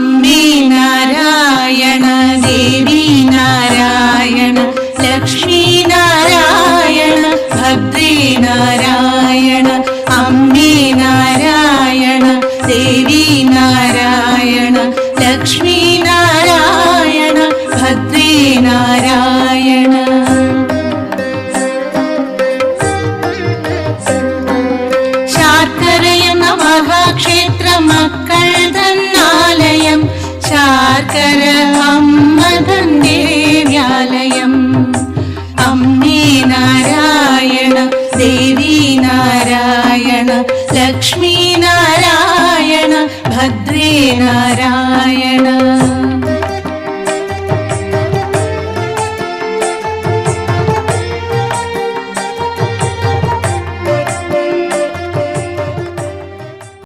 അമ്മേ നാരായണ ദേവി നാരായണ ലക്ഷ്മീ നാരായണ ഭദ്രേ നാരായണ അമ്മേ നാരായണ ദേവി നാരായണ ലക്ഷ്മീ നാരായണ ഭദ്രേ നാരായണ. ശാർക്കരയെന്ന മഹാക്ഷേത്രമക്ക ശാർക്കര അമ്മ ദേവ്യാലയം അമ്മേ നാരായണ ദേവി നാരായണ ലക്ഷ്മി നാരായണ ഭദ്രേ നാരായണ.